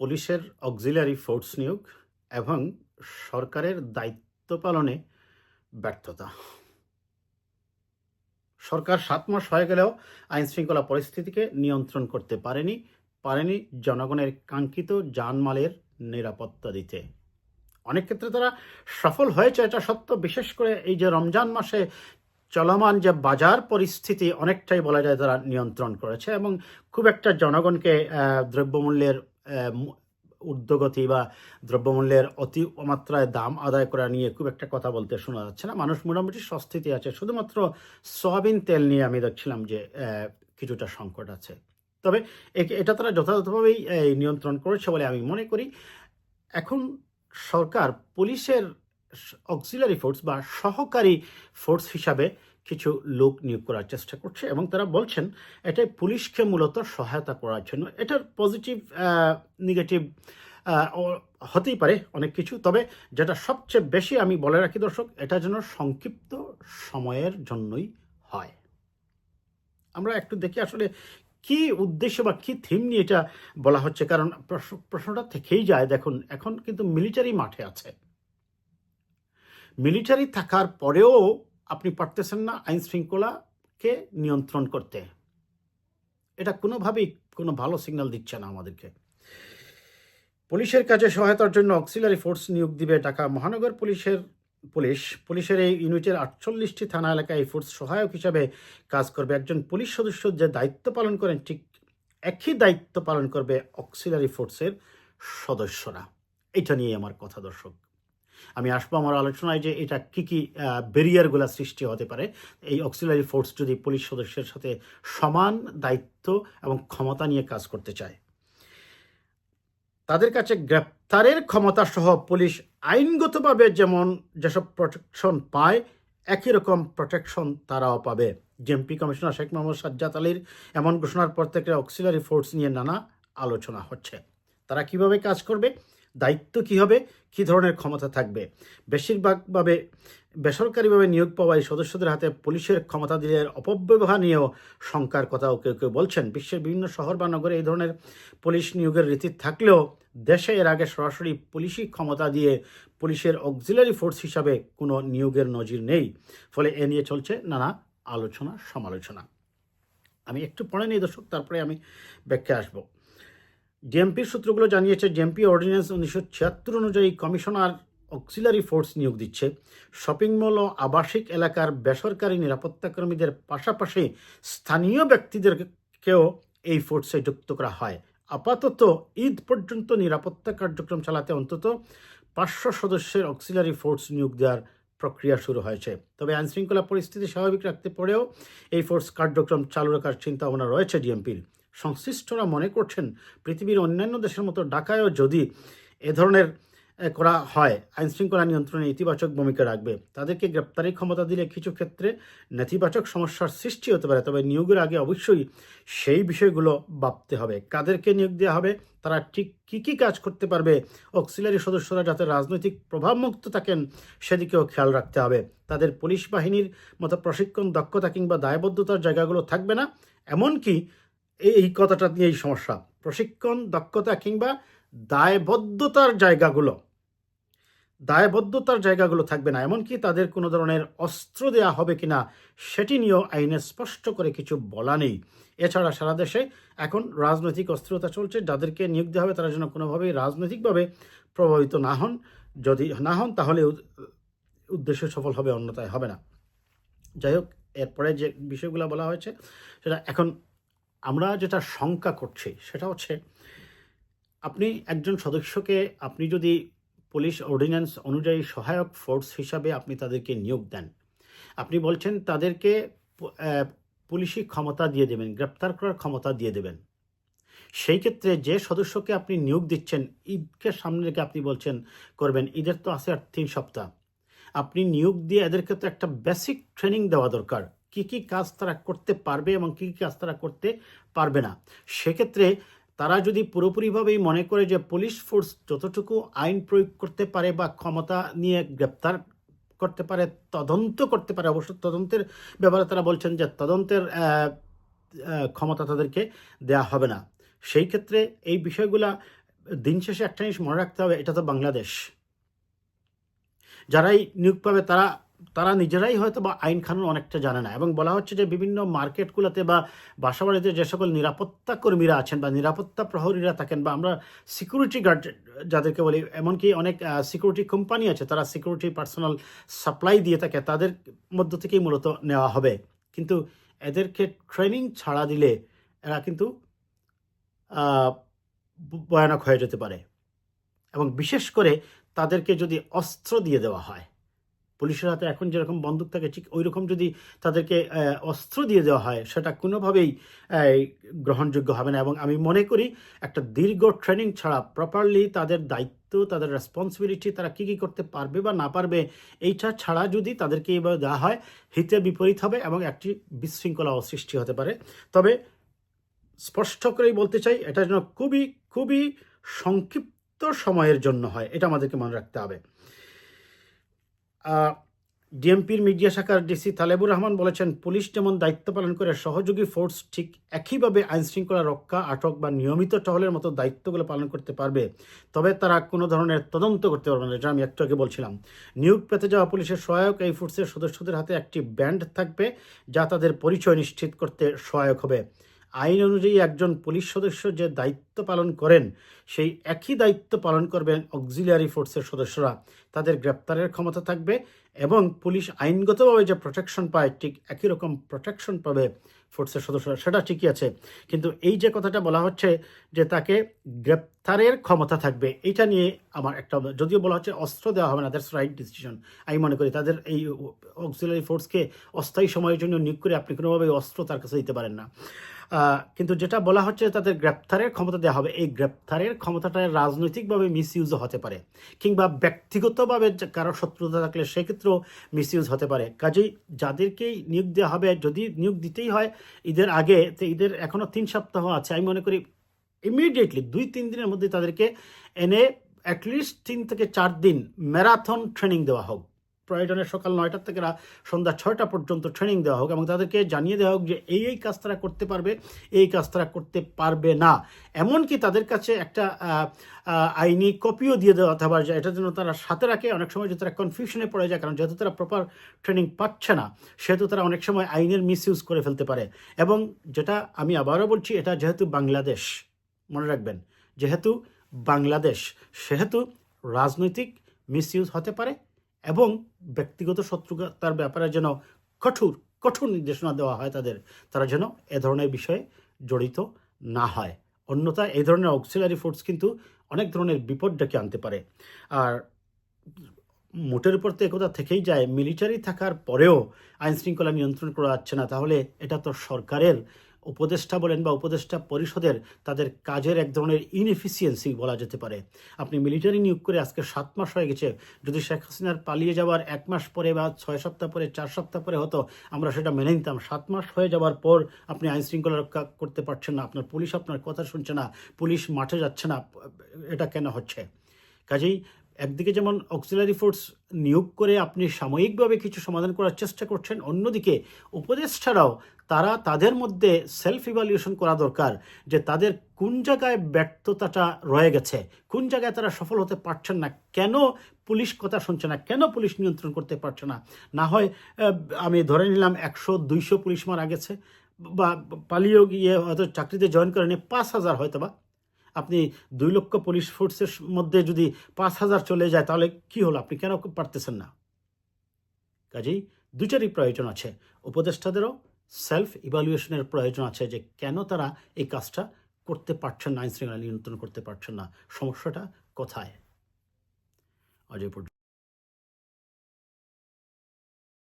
পুলিশের auxiliary force নিয়োগ এবং সরকারের দায়িত্ব পালনে ব্যর্থতা। সরকার সাত মাস হয়ে গেলেও আইন শৃঙ্খলা পরিস্থিতিকে নিয়ন্ত্রণ করতে পারেনি পারেনি জনগণের কাঙ্ক্ষিত জানমালের নিরাপত্তা দিতে। অনেক ক্ষেত্রে তারা সফল হয়েছে, এটা সত্য। বিশেষ করে এই যে রমজান মাসে চলমান যে বাজার পরিস্থিতি, অনেকটাই বলা যায় তারা নিয়ন্ত্রণ করেছে এবং খুব একটা জনগণকে দ্রব্যমূল্যের ঊর্ধ্বগতি বা দ্রব্যমূল্যের অতি মাত্রায় দাম আদায় করা নিয়ে খুব একটা কথা বলতে শোনা যাচ্ছে না। মানুষ মোটামুটি স্বস্তিতে আছে। শুধুমাত্র সয়াবিন তেল নিয়ে আমি দেখছিলাম যে কিছুটা সংকট আছে। তবে এটা তারা যথাযথভাবেই নিয়ন্ত্রণ করেছে বলে আমি মনে করি। এখন সরকার পুলিশের অক্সিলারি ফোর্স বা সহকারী ফোর্স হিসাবে কিছু লোক নিয়োগ করার চেষ্টা করছে এবং তারা বলছেন, এটাই পুলিশকে মূলত সহায়তা করার জন্য। এটার পজিটিভ নেগেটিভ হতেই পারে অনেক কিছু। তবে যেটা সবচেয়ে বেশি আমি বলে রাখি দর্শক, এটা যেন সংক্ষিপ্ত সময়ের জন্যই হয়। আমরা একটু দেখি আসলে কি উদ্দেশ্য বা কি থিম নিয়ে এটা বলা হচ্ছে, কারণ প্রশ্ন- প্রশ্নটা থেকেই যায়। দেখুন, এখন কিন্তু মিলিটারি মাঠে আছে। মিলিটারি থাকার পরেও আপনি পারতেছেন না আইন শৃঙ্খলাকে নিয়ন্ত্রণ করতে। এটা কোনোভাবেই কোনো ভালো সিগন্যাল দিচ্ছে না আমাদেরকে। পুলিশের কাজে সহায়তার জন্য অক্সিলারি ফোর্স নিয়োগ দিবে ঢাকা মহানগর পুলিশের পুলিশ। পুলিশের এই ইউনিটের আটচল্লিশটি থানা এলাকায় এই ফোর্স সহায়ক হিসাবে কাজ করবে। একজন পুলিশ সদস্য যে দায়িত্ব পালন করেন, ঠিক একই দায়িত্ব পালন করবে অক্সিলারি ফোর্সের সদস্যরা। এটা নিয়ে আমার কথা, দর্শক। আমি আসব আমার আলোচনায় যে এটা কি কি ব্যারিয়ারগুলো সৃষ্টি হতে পারে। এই অক্সিলারি ফোর্স যদি পুলিশ সদস্যের সাথে সমান দায়িত্ব এবং ক্ষমতা নিয়ে কাজ করতে চায়, তাদের কাছে গ্রেপ্তারের ক্ষমতা সহ পুলিশ আইনগতভাবে যেমন যেসব প্রোটেকশন পায়, একই রকম প্রোটেকশন তারাও পাবে। জেএমপি কমিশনার শেখ মোহাম্মদ সাজ্জাদ আলীর এমন ঘোষণার পর থেকে অক্সিলারি ফোর্স নিয়ে নানা আলোচনা হচ্ছে। তারা কীভাবে কাজ করবে? দায়িত্ব কী হবে? কী ধরনের ক্ষমতা থাকবে? বেশিরভাগভাবে বেসরকারিভাবে নিয়োগ পাওয়া এই সদস্যদের হাতে পুলিশের ক্ষমতা দিলে অপব্যবহার নিয়েও শঙ্কার কথাও কেউ কেউ বলছেন। বিশ্বের বিভিন্ন শহর বা নগরে এই ধরনের পুলিশ নিয়োগের রীতি থাকলেও দেশে এর আগে সরাসরি পুলিশি ক্ষমতা দিয়ে পুলিশের অক্সিলারি ফোর্স হিসাবে কোনো নিয়োগের নজির নেই। ফলে এ নিয়ে চলছে নানা আলোচনা সমালোচনা আমি একটু পড়ে নিই দর্শক, তারপরে আমি ব্যাখ্যা আসব। ডিএমপির সূত্রগুলো জানিয়েছে ডিএমপি অর্ডিন্যান্স উনিশশো ছিয়াত্তর অনুযায়ী কমিশনার অক্সিলারি ফোর্স নিয়োগ দিচ্ছে। শপিং মল ও আবাসিক এলাকার বেসরকারি নিরাপত্তাকর্মীদের পাশাপাশি স্থানীয় ব্যক্তিদেরকেও এই ফোর্সে যুক্ত করা হয়। আপাতত ঈদ পর্যন্ত নিরাপত্তা কার্যক্রম চালাতে অন্তত পাঁচশো সদস্যের অক্সিলারি ফোর্স নিয়োগ দেওয়ার প্রক্রিয়া শুরু হয়েছে। তবে আইনশৃঙ্খলা পরিস্থিতি স্বাভাবিক রাখতে পরেও এই ফোর্স কার্যক্রম চালু রাখার চিন্তা ভাবনা রয়েছে ডিএমপির সংশ্লিষ্টরা মনে করছেন পৃথিবীর অন্যান্য দেশের মতো ঢাকায়ও যদি এ ধরনের করা হয়, আইনশৃঙ্খলা নিয়ন্ত্রণে ইতিবাচক ভূমিকা রাখবে। তাদেরকে গ্রেপ্তারি ক্ষমতা দিলে কিছু ক্ষেত্রে নেতিবাচক সমস্যার সৃষ্টি হতে পারে, তবে নিয়োগের আগে অবশ্যই সেই বিষয়গুলো ভাবতে হবে। কাদেরকে নিয়োগ দেওয়া হবে, তারা ঠিক কী কী কাজ করতে পারবে, অক্সিলারি সদস্যরা যাতে রাজনৈতিক প্রভাবমুক্ত থাকেন, সেদিকেও খেয়াল রাখতে হবে। তাদের পুলিশ বাহিনীর মতো প্রশিক্ষণ, দক্ষতা কিংবা দায়বদ্ধতার জায়গাগুলো থাকবে না, এমনকি এই কথাটা নিয়েই সমস্যা। প্রশিক্ষণ, দক্ষতা কিংবা দায়বদ্ধতার জায়গাগুলো। দায়বদ্ধতার জায়গাগুলো থাকবে না। এমনকি তাদের কোনো ধরনের অস্ত্র দেওয়া হবে কিনা, সেটি নিয়েও আইনে স্পষ্ট করে কিছু বলা নেই। এছাড়া সারা দেশে এখন রাজনৈতিক অস্থিরতা চলছে। যাদেরকে নিয়োগ দেওয়া হবে, তারা যেন কোনোভাবেই রাজনৈতিকভাবে প্রভাবিত না হন। যদি না হন, তাহলে উদ- উদ্দেশ্য সফল হবে অন্যতায় হবে না। যাই হোক, এরপরে যে বিষয়গুলো বলা হয়েছে, সেটা এখন আমরা যেটা শঙ্কা করছি সেটা হচ্ছে, আপনি একজন সদস্যকে আপনি যদি পুলিশ অর্ডিন্যান্স অনুযায়ী সহায়ক ফোর্স হিসাবে আপনি তাদেরকে নিয়োগ দেন, আপনি বলছেন তাদেরকে পুলিশি ক্ষমতা দিয়ে দেবেন, গ্রেপ্তার করার ক্ষমতা দিয়ে দেবেন। সেই ক্ষেত্রে যে সদস্যকে আপনি নিয়োগ দিচ্ছেন, ঈদকে সামনে রেখে আপনি বলছেন করবেন, ঈদের তো আছে আর তিন সপ্তাহ। আপনি নিয়োগ দিয়ে এদেরকে তো একটা বেসিক ট্রেনিং দেওয়া দরকার। কি কি কাজ তারা করতে পারবে এবং কি কি কাজ তারা করতে পারবে না। সেক্ষেত্রে তারা যদি পুরোপুরিভাবেই মনে করে যে পুলিশ ফোর্স যতটুকু আইন প্রয়োগ করতে পারে বা ক্ষমতা নিয়ে গ্রেপ্তার করতে পারে, তদন্ত করতে পারে, অবশ্য তদন্তের ব্যাপারে তারা বলছেন যে তদন্তের ক্ষমতা তাদেরকে দেয়া হবে না। সেই ক্ষেত্রে এই বিষয়গুলা দিন শেষে একটা জিনিস মনে রাখতে হবে, এটা তো বাংলাদেশ। যারাই নিয়োগ পাবে তারা তারা নিজেরাই হয়তো বা আইন কানুন অনেকটা জানে না। এবং বলা হচ্ছে যে বিভিন্ন মার্কেটগুলোতে বা বাসাবাড়িতে যে সকল নিরাপত্তা কর্মীরা আছেন বা নিরাপত্তা প্রহরীরা থাকেন বা আমরা সিকিউরিটি গার্ড যাদেরকে বলি, এমনকি অনেক সিকিউরিটি কোম্পানি আছে, তারা সিকিউরিটি পার্সোনাল সাপ্লাই দিয়ে থাকে, তাদের মধ্য থেকেই মূলত নেওয়া হবে। কিন্তু এদেরকে ট্রেনিং ছাড়া দিলে এরা কিন্তু ভয়ানক হয়ে যেতে পারে। এবং বিশেষ করে তাদেরকে যদি অস্ত্র দিয়ে দেওয়া হয় পুলিশের হাতে এখন যেরকম বন্দুক থাকে, ঠিক ওই রকম যদি তাদেরকে অস্ত্র দিয়ে দেওয়া হয়, সেটা কোনোভাবেই গ্রহণযোগ্য হবে না। এবং আমি মনে করি একটা দীর্ঘ ট্রেনিং ছাড়া প্রপারলি তাদের দায়িত্ব, তাদের রেসপন্সিবিলিটি তারা কী কী করতে পারবে বা না পারবে, এইটা ছাড়া যদি তাদেরকে এইভাবে দেওয়া হয়, হিতে বিপরীত হবে এবং একটি বিশৃঙ্খলাও সৃষ্টি হতে পারে। তবে স্পষ্ট করেই বলতে চাই, এটা যেন খুবই খুবই সংক্ষিপ্ত সময়ের জন্য হয়, এটা আমাদেরকে মনে রাখতে হবে। ডিএমপির মিডিয়া শাখার ডিসি তালেবুর রহমান বলেছেন, পুলিশ যেমন দায়িত্ব পালন করে সহযোগী ফোর্স, ঠিক একইভাবে আইন শৃঙ্খলা রক্ষা, আটক বা নিয়মিত টহলের মতো দায়িত্বগুলো পালন করতে পারবে। তবে তারা কোনো ধরনের তদন্ত করতে পারবে না। যেটা আমি একটু আগে বলছিলাম। নিয়োগ পেতে যাওয়া পুলিশের সহায়ক এই ফোর্সের সদস্যদের হাতে একটি ব্যান্ড থাকবে, যা তাদের পরিচয় নিশ্চিত করতে সহায়ক হবে। আইন অনুযায়ী একজন পুলিশ সদস্য যে দায়িত্ব পালন করেন, সেই একই দায়িত্ব পালন করবেন অক্সিলিয়ারি ফোর্সের সদস্যরা। তাদের গ্রেপ্তারের ক্ষমতা থাকবে এবং পুলিশ আইনগতভাবে যে প্রোটেকশন পায়, ঠিক একই রকম প্রোটেকশন পাবে ফোর্সের সদস্যরা। সেটা ঠিকই আছে। কিন্তু এই যে কথাটা বলা হচ্ছে যে তাকে গ্রেপ্তারের ক্ষমতা থাকবে এটা নিয়ে আমার একটা যদিও বলা হচ্ছে অস্ত্র দেওয়া হবে না দ্যাটস রাইট ডিসিশন আমি মনে করি তাদের এই অক্সিলারি ফোর্সকে অস্থায়ী সময়ের জন্য নিয়োগ করে আপনি কোনোভাবে অস্ত্র তার কাছে দিতে পারেন না। কিন্তু যেটা বলা হচ্ছে তাদের গ্রেপ্তারের ক্ষমতা দেওয়া হবে। এই গ্রেপ্তারের ক্ষমতাটা রাজনৈতিকভাবে মিস ইউজও হতে পারে কিংবা ব্যক্তিগতভাবে কারও শত্রুতা থাকলে সেক্ষেত্রেও মিস ইউজ হতে পারে। কাজেই যাদেরকেই নিয়োগ দেওয়া হবে, যদি নিয়োগ দিতেই হয়, ঈদের আগে, তো ঈদের এখনও তিন সপ্তাহ আছে, আমি মনে করি ইমিডিয়েটলি দুই, তিন দিনের মধ্যে তাদেরকে এনে অ্যাটলিস্ট তিন থেকে চার দিন ম্যারাথন ট্রেনিং দেওয়া হোক। প্রয়োজনে সকাল নয়টার থেকে সন্ধ্যা ছয়টা পর্যন্ত ট্রেনিং দেওয়া হোক এবং তাদেরকে জানিয়ে দেওয়া হোক যে এই এই কাজ তারা করতে পারবে, এই কাজ তারা করতে পারবে না। এমনকি তাদের কাছে একটা আইনি কপিও দিয়ে দেওয়া হতে পারে যে এটা যেন তারা সাথে রাখে, অনেক সময় যদি তারা কনফিউশনে পড়ে যায়, কারণ যেহেতু তারা প্রপার ট্রেনিং পাচ্ছে না, সেহেতু তারা অনেক সময় আইনের মিস ইউজ করে ফেলতে পারে। এবং যেটা আমি আবারও বলছি, এটা যেহেতু বাংলাদেশ, মনে রাখবেন, যেহেতু বাংলাদেশ, সেহেতু রাজনৈতিক মিস ইউজ হতে পারে এবং ব্যক্তিগত শত্রুতার ব্যাপারে যেন কঠোর কঠোর নির্দেশনা দেওয়া হয় তাদের, তারা যেন এ ধরনের বিষয়ে জড়িত না হয়। অন্যথা এই ধরনের অক্সিলারি ফোর্স কিন্তু অনেক ধরনের বিপদ ডেকে আনতে পারে। আর মোটের উপর তো একথা থেকেই যায় মিলিটারি থাকার পরেও আইনশৃঙ্খলা নিয়ন্ত্রণ করা যাচ্ছে না, তাহলে এটা তো সরকারের উপদেষ্টা বলেন বা উপদেষ্টা পরিষদের তাদের কাজের এক ধরনের ইনএফিসিয়েন্সি বলা যেতে পারে। আপনি মিলিটারি নিয়োগ করে আজকে সাত মাস হয়ে গেছে, যদি শেখ হাসিনার পালিয়ে যাওয়ার এক মাস পরে বা ছয় সপ্তাহ পরে, চার সপ্তাহ পরে হতো, আমরা সেটা মেনে নিতাম। সাত মাস হয়ে যাওয়ার পর আপনি আইন শৃঙ্খলা রক্ষা করতে পারছেন না, আপনার পুলিশ আপনার কথা শুনছে না, পুলিশ মাঠে যাচ্ছে না, এটা কেন হচ্ছে? কাজেই একদিকে যেমন অক্সিলারি ফোর্স নিয়োগ করে আপনি সাময়িকভাবে কিছু সমাধান করার চেষ্টা করছেন, অন্যদিকে উপদেষ্টারাও তারা তাদের মধ্যে সেলফ ইভ্যালুয়েশন করা দরকার যে তাদের কোন জায়গায় ব্যর্থতাটা রয়ে গেছে, কোন জায়গায় তারা সফল হতে পারছেন না, কেন পুলিশ কথা শুনছে না, কেন পুলিশ নিয়ন্ত্রণ করতে পারছে না? না হয় আমি ধরে নিলাম একশো, দুইশো পুলিশ মারা গেছে, বা পালিয়েও গিয়ে হয়তো চাকরিতে জয়েন করেনি পাঁচ হাজার হয়তো বা। আপনি দুই লক্ষ পুলিশ ফোর্সের মধ্যে যদি পাঁচ হাজার চলে যায়, তাহলে কি হলো? আপনি কেন পারতেছেন না? কাজেই দুটারই প্রয়োজন আছে। উপদেষ্টাদেরও সেলফ ইভ্যালুয়েশনের প্রয়োজন আছে যে কেন তারা এই কাজটা করতে পারছেন না, আইন শৃঙ্খলা নিয়ন্ত্রণ করতে পারছেন না। সমস্যাটা কোথায়? পর্যন্ত